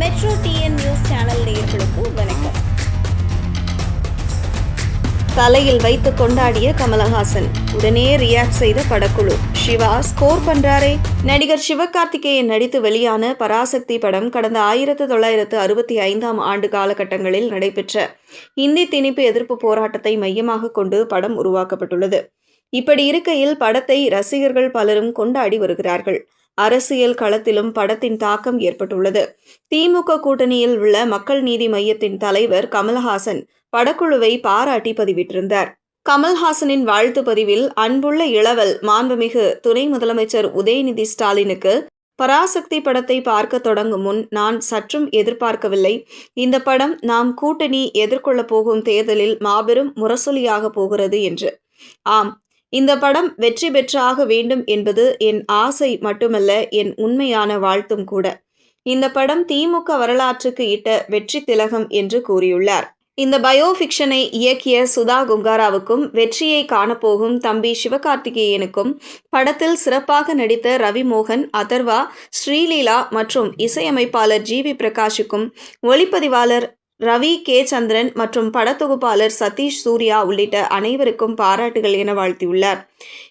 Metro TN news channel நேயர்களுக்கு வணக்கம். தலையில் வைத்து கொண்டாடிய கமலஹாசன் உடனே ரியாக்ட் செய்த படக்குழு. சிவா ஸ்கோர் பண்றாரே? நடிகர் சிவகார்த்திகேயன் நடித்து வெளியான பராசக்தி படம் கடந்த ஆயிரத்து தொள்ளாயிரத்து அறுபத்தி ஐந்தாம் ஆண்டு காலகட்டங்களில் நடைபெற்ற இந்தி திணிப்பு எதிர்ப்பு போராட்டத்தை மையமாக கொண்டு படம் உருவாக்கப்பட்டுள்ளது. இப்படி இருக்கையில் படத்தை ரசிகர்கள் பலரும் கொண்டாடி வருகிறார்கள். அரசியல் களத்திலும் படத்தின் தாக்கம் ஏற்பட்டுள்ளது. திமுக கூட்டணியில் உள்ள மக்கள் நீதி மையத்தின் தலைவர் கமல்ஹாசன் படக்குழுவை பாராட்டி பதிவிட்டிருந்தார். கமல்ஹாசனின் வாழ்த்து பதிவில் அன்புள்ள இளவல் மாண்புமிகு துணை முதலமைச்சர் உதயநிதி ஸ்டாலினுக்கு பராசக்தி படத்தை பார்க்க தொடங்கும் முன் நான் சற்றும் எதிர்பார்க்கவில்லை. இந்த படம் நாம் கூட்டணி எதிர்கொள்ளப் போகும் தேர்தலில் மாபெரும் முரசொலியாக போகிறது என்று. ஆம் இந்த படம் வெற்றி பெற்றாக வேண்டும் என்பது என் ஆசை மட்டுமல்ல என் உண்மையான வாழ்த்தும் கூட. இந்த படம் திமுக வரலாற்றுக்கு இட்ட வெற்றி திலகம் என்று கூறியுள்ளார். இந்த பயோஃபிக்ஷனை இயக்கிய சுதா குங்காராவுக்கும் வெற்றியை காணப்போகும் தம்பி சிவகார்த்திகேயனுக்கும் படத்தில் சிறப்பாக நடித்த ரவிமோகன் அதர்வா ஸ்ரீலீலா மற்றும் இசையமைப்பாளர் ஜி வி பிரகாஷுக்கும் ஒளிப்பதிவாளர் ரவி கே. சந்திரன் மற்றும் படத்தொகுப்பாளர் சதீஷ் சூர்யா உள்ளிட்ட அனைவருக்கும் பாராட்டுகள் என வாழ்த்தியுள்ளார்.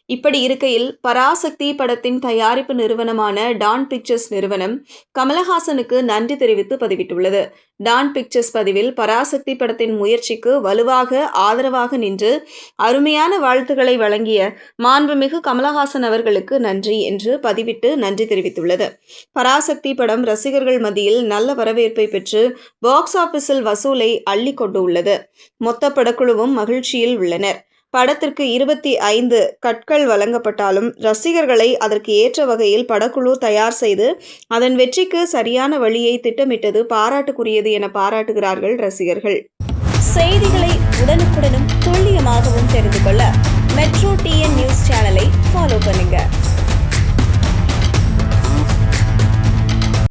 இப்படி இருக்கையில் பராசக்தி படத்தின் தயாரிப்பு நிறுவனமான டான் பிக்சர்ஸ் நிறுவனம் கமலஹாசனுக்கு நன்றி தெரிவித்து பதிவிட்டுள்ளது. டான் பிக்சர்ஸ் பதிவில் பராசக்தி படத்தின் முயற்சிக்கு வலுவாக ஆதரவாக நின்று அருமையான வாழ்த்துக்களை வழங்கிய மாண்புமிகு கமலஹாசன் அவர்களுக்கு நன்றி என்று பதிவிட்டு நன்றி தெரிவித்துள்ளது. பராசக்தி படம் ரசிகர்கள் மத்தியில் நல்ல வரவேற்பை பெற்று பாக்ஸ் ஆபீஸில் வசூலை அள்ளி கொண்டு உள்ளது மொத்த படக்குழுவும் மகிழ்ச்சியில் உள்ளனர். படத்திற்கு இருபத்தி ஐந்து கற்கள் வழங்கப்பட்டாலும் ரசிகர்களை அதற்கு ஏற்ற வகையில் படக்குழு தயார் செய்து அதன் வெற்றிக்கு சரியான வழியை திட்டமிட்டது பாராட்டுக்குரியது என பாராட்டுகிறார்கள் ரசிகர்கள். செய்திகளை உடனுக்குடனும் துல்லியமாகவும் தெரிந்து கொள்ள மெட்ரோ டிஎன் நியூஸ் சேனலை ஃபாலோ பண்ணுங்க.